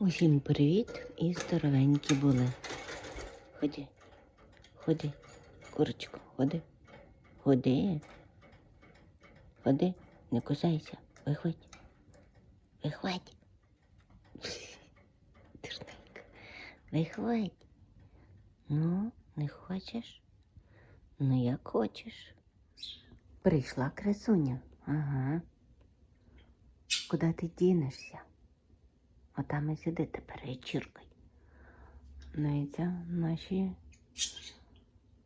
Усім привіт і здоровенькі були. Ходи, ходи, курочко, ходи, ходи, ходи, не кусайся, виходь, виходь. Дурненька, виходь. Ну, не хочеш? Ну, як хочеш. Прийшла красуня. Ага. Куди ти дінешся? Отам і сиди тепер і чіркай. Ну і це наші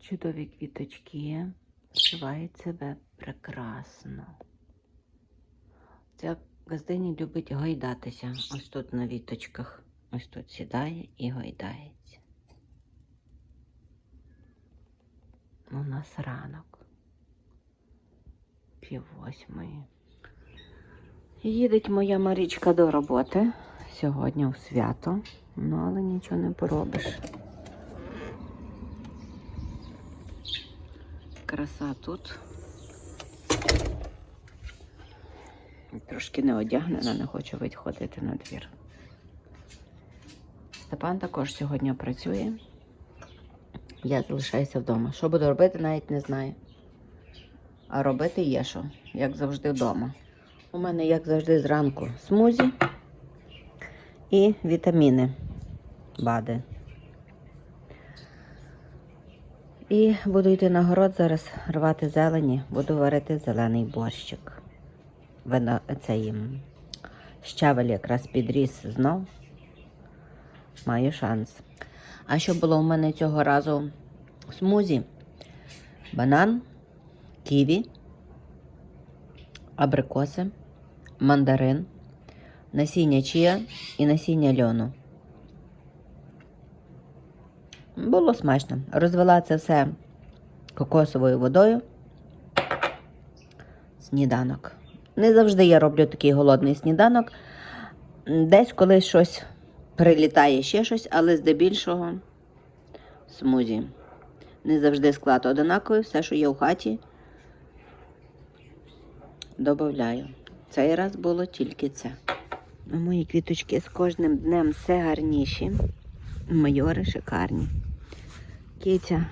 чудові квіточки почувають себе прекрасно. Ця газдиня любить гойдатися ось тут на віточках. Ось тут сідає і гойдається. У нас ранок. Пів восьмої. Їдеть моя Марічка до роботи. Сьогодні у свято, ну але нічого не поробиш. Краса тут. Трошки не одягнена, не хочу виходити на двір. Степан також сьогодні працює. Я залишаюся вдома. Що буду робити, навіть не знаю. А робити є що, як завжди вдома. У мене, як завжди, зранку смузі і вітаміни БАДи. І буду йти на город зараз рвати зелені, буду варити зелений борщик. Вино, цей щавель якраз підріс знов. Маю шанс. А що було у мене цього разу в смузі? Банан, ківі, абрикоси, мандарин, насіння чія і насіння льону. Було смачно. Розвела це все кокосовою водою. Сніданок. Не завжди я роблю такий голодний сніданок. Десь колись щось прилітає ще щось, але здебільшого смузі. Не завжди склад одинаковий, все, що є в хаті, додаю. Цей раз було тільки це. Мої квіточки з кожним днем все гарніші. Майори шикарні. Киця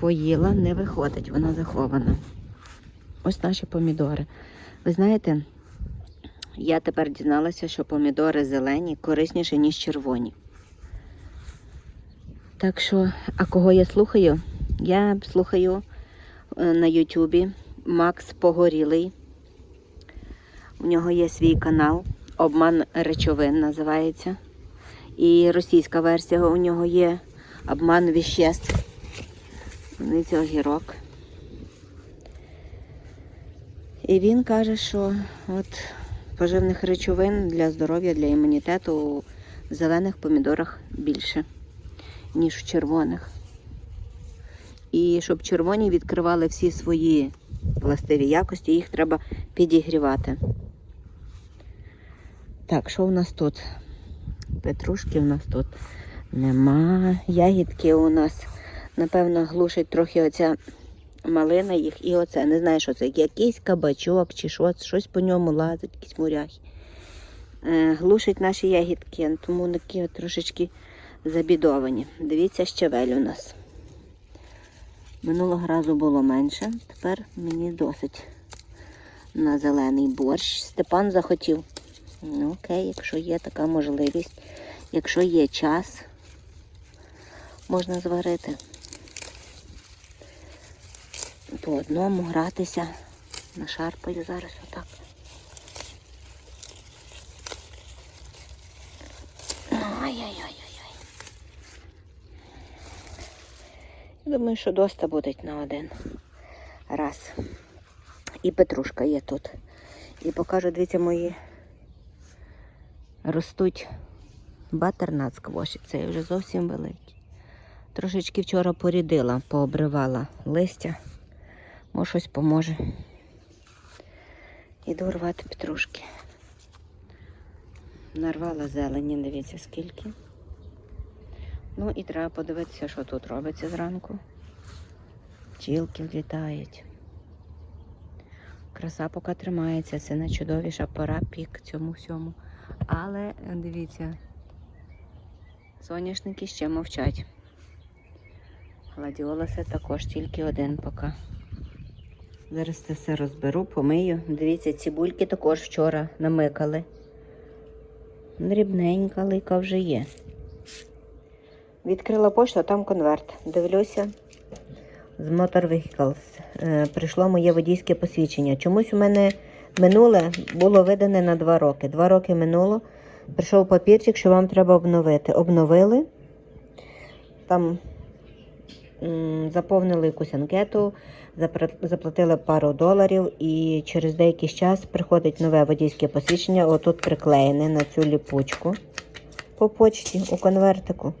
поїла, не виходить, вона захована. Ось наші помідори. Ви знаєте, я тепер дізналася, що помідори зелені корисніші, ніж червоні. Так що, а кого я слухаю? Я слухаю е, на Ютубі Макс Погорілий. У нього є свій канал Обман речовин називається. І російська версія у нього є Обман віществ. Це огірок. І він каже, що от поживних речовин для здоров'я, для імунітету у зелених помідорах більше, ніж в червоних. І щоб червоні відкривали всі свої властиві якості, їх треба підігрівати. Так, що у нас тут? Петрушки у нас тут нема. Ягідки у нас, напевно, глушить трохи оця малина їх і оце. Не знаю, що це. Якийсь кабачок чи що, щось по ньому лазить, якісь муряхи. Е, глушить наші ягідки, тому такі от трошечки забідовані. Дивіться, щавель у нас. Минулого разу було менше, тепер мені досить на зелений борщ. Степан захотів. Ну, окей, якщо є така можливість, якщо є час, можна зварити. По одному гратися. Нашарпаю зараз отак. Ай-яй-яй-яй. Думаю, що доста буде на один раз. І петрушка є тут. І покажу, дивіться, мої ростуть батернат сквоші. Це вже зовсім великий. Трошечки вчора порідила, пообривала листя. Може щось поможе. Іду рвати петрушки. Нарвала зелені, дивіться скільки. Ну і треба подивитися, що тут робиться зранку. Пчілки влітають. Краса поки тримається, це найчудовіша пора пік цьому всьому. Але дивіться, соняшники ще мовчать. Гладіолуси також тільки один поки. Зараз це все розберу, помию. Дивіться, цибульки також вчора намикали. Дрібненька лика вже є. Відкрила пошту, там конверт. Дивлюся. З Motor Vehicles. Е, прийшло моє водійське посвідчення. Чомусь у мене минуле було видане на два роки. Два роки минуло. Прийшов папірчик, що вам треба обновити. Обновили. Там заповнили якусь анкету, заплатили пару доларів, і через деякий час приходить нове водійське посвідчення. Отут приклеєне на цю ліпучку по почті у конвертику.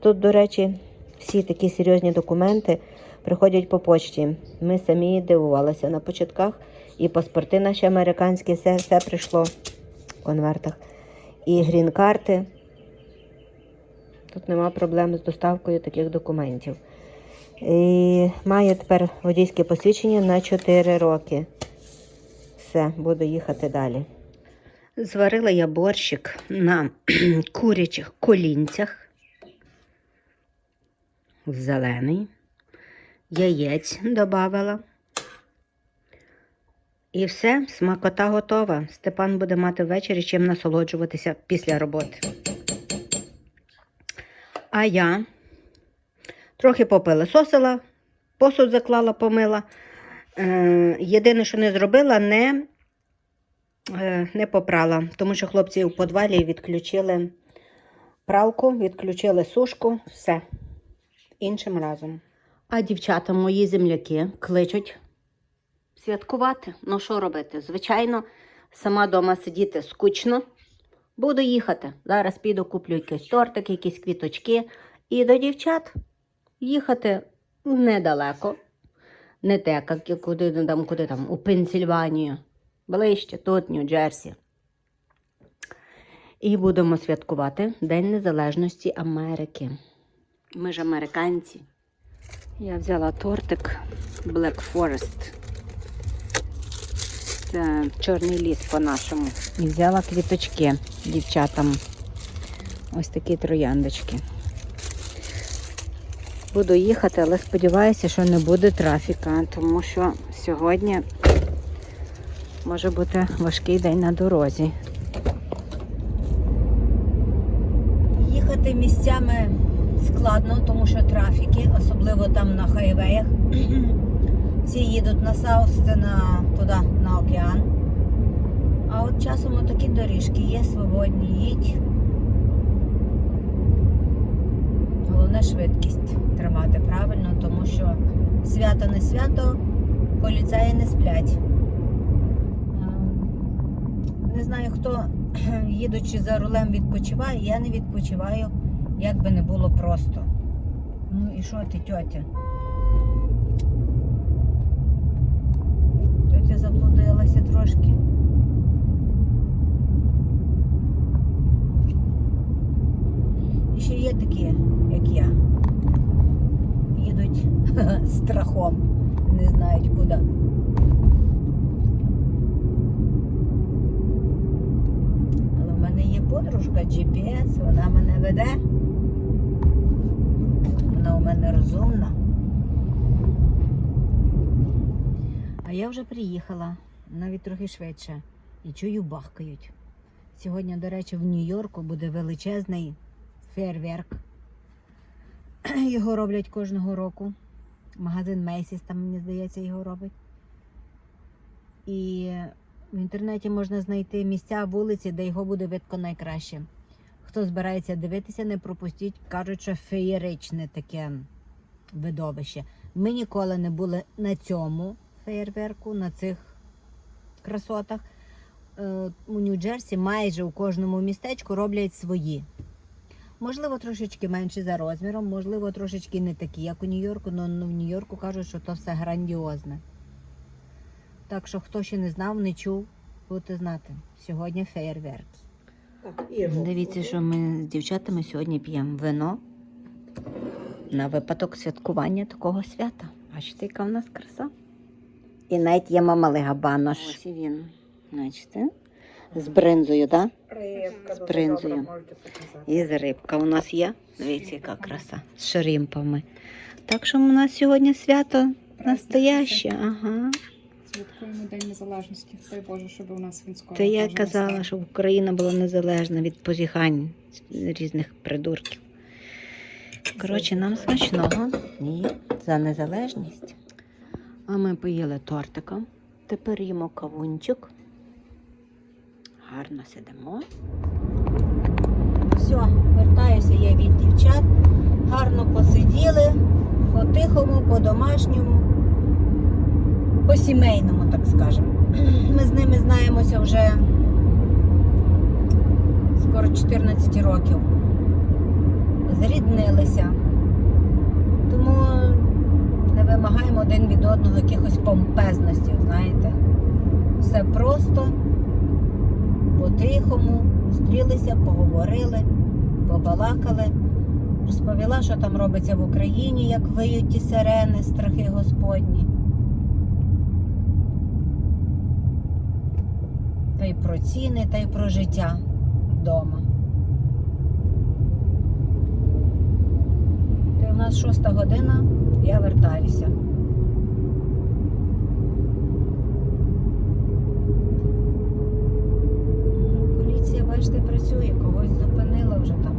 Тут, до речі, всі такі серйозні документи приходять по почті. Ми самі дивувалися на початках. І паспорти наші американські, все, все прийшло в конвертах. І грін-карти. Тут нема проблем з доставкою таких документів. І маю тепер водійське посвідчення на 4 роки. Все, буду їхати далі. Зварила я борщик на курячих колінцях. Зелений. Яєць додавала. І все, смакота готова. Степан буде мати ввечері чим насолоджуватися після роботи. А я трохи попилисосила, посуд заклала, помила. Е, єдине, що не зробила, не, е, не попрала, тому що хлопці у подвалі відключили пралку, відключили сушку, все. Іншим разом. А дівчата, мої земляки, кличуть святкувати. Ну, що робити? Звичайно, сама вдома сидіти скучно. Буду їхати. Зараз піду куплю якийсь тортик, якісь квіточки. І до дівчат їхати недалеко. Не те, як куди ну, там, куди там, у Пенсільванію. Ближче, тут, Нью-Джерсі. І будемо святкувати День Незалежності Америки. Ми ж американці. Я взяла тортик Black Forest. Це чорний ліс по-нашому. І взяла квіточки дівчатам. Ось такі трояндочки. Буду їхати, але сподіваюся, що не буде трафіка, тому що сьогодні може бути важкий день на дорозі. Їхати місцями складно, тому що трафіки, особливо там на хайвеях. Всі їдуть на Саус, на туди, на океан. А от часом такі доріжки є, свободні, їдь. Головне швидкість тримати правильно, тому що свято не свято, поліцаї не сплять. Не знаю, хто, їдучи за рулем, відпочиває, я не відпочиваю, як би не було просто. Ну і що ти, тьотя? Тетя заблудилася трошки. І ще є такі, як я. Їдуть страхом, не знають куди. Але в мене є подружка GPS, вона мене веде. Мене розумна. А я вже приїхала, навіть трохи швидше, і чую, бахкають. Сьогодні, до речі, в Нью-Йорку буде величезний фейерверк. Його роблять кожного року. Магазин Мейсіс там, мені здається, його робить. І в інтернеті можна знайти місця, вулиці, де його буде видко найкраще. Хто збирається дивитися, не пропустіть. Кажуть, що феєричне таке видовище. Ми ніколи не були на цьому феєрверку, на цих красотах. Е, У Нью-Джерсі майже у кожному містечку роблять свої. Можливо, трошечки менші за розміром, можливо, трошечки не такі, як у Нью-Йорку, але в Нью-Йорку кажуть, що то все грандіозне. Так що, хто ще не знав, не чув, будете знати. Сьогодні феєрверк. Дивіться, що ми з дівчатами сьогодні п'ємо вино на випадок святкування такого свята. Бачите, яка в нас краса. І навіть є мама Легабанош. Ось і він. Бачите? З бринзою, так? Рибка, З бринзою. І з рибка у нас є. Дивіться, яка краса. З шарімпами. Так що у нас сьогодні свято настояще. Ага. Святкуємо День Незалежності. Дай Боже, щоб у нас він скоро. Та я казала, щоб Україна була незалежна від позіхань різних придурків. Коротше, нам смачного. Ні, за незалежність. А ми поїли тортика. Тепер їмо кавунчик. Гарно сидимо. Все, вертаюся я від дівчат. Гарно посиділи, по-тихому, по-домашньому, по-сімейному, так скажемо. Ми з ними знаємося вже скоро 14 років. Зріднилися. Тому не вимагаємо один від одного якихось помпезності, знаєте. Все просто, по-тихому, зустрілися, поговорили, побалакали. Розповіла, що там робиться в Україні, як виють ті сирени, страхи Господні. Та й про ціни, та й про життя вдома. Та й у нас шоста година, я вертаюся. Поліція, бачите, працює, когось зупинила вже там.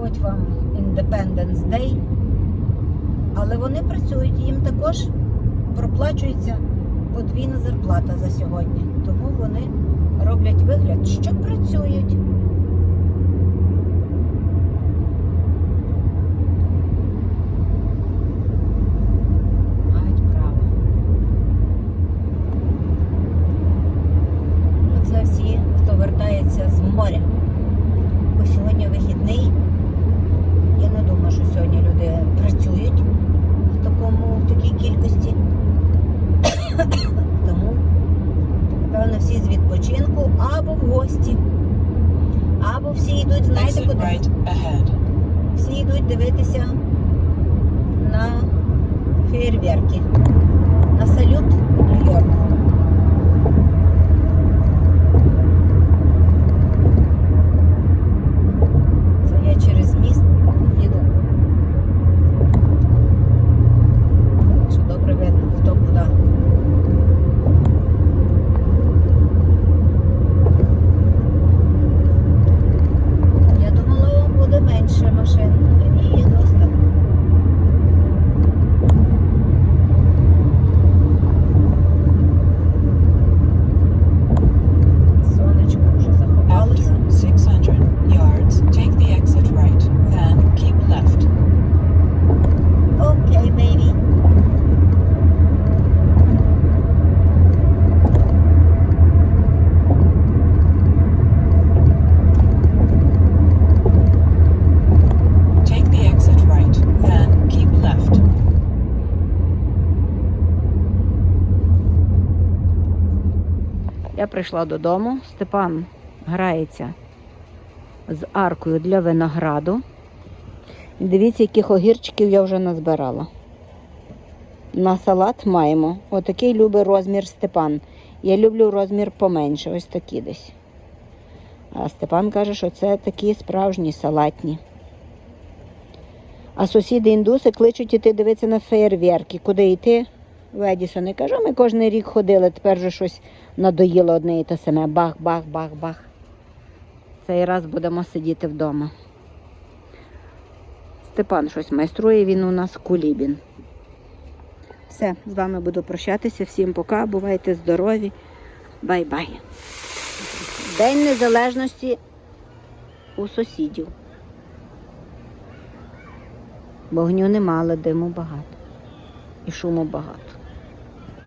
Хоч вам Independence Day, але вони працюють, їм також проплачується подвійна зарплата за сьогодні. Тому вони роблять вигляд, що працюють. Мають право. Оце всі, хто вертається з моря. Бо сьогодні вихідний. Я не думаю, що сьогодні люди працюють в такому в такій кількості. Тому, напевно, всі з відпочинку або в гості, або всі йдуть, знаєте куди? Всі йдуть дивитися на фейерверки, на салют у Нью-Йорку. Прийшла додому. Степан грається з аркою для винограду. Дивіться, яких огірчиків я вже назбирала. На салат маємо. Отакий любить розмір Степан. Я люблю розмір поменше, ось такі десь. А Степан каже, що це такі справжні салатні. А сусіди індуси кличуть іти дивитися на феєрверки. Куди йти? В Едісон. Я кажу, ми кожен рік ходили, тепер вже щось надоїло одне і те саме. Бах, бах, бах, бах. Цей раз будемо сидіти вдома. Степан щось майструє, він у нас кулібін. Все, з вами буду прощатися. Всім пока, бувайте здорові. Бай-бай. День Незалежності у сусідів. Вогню нема, але диму багато. І шуму багато.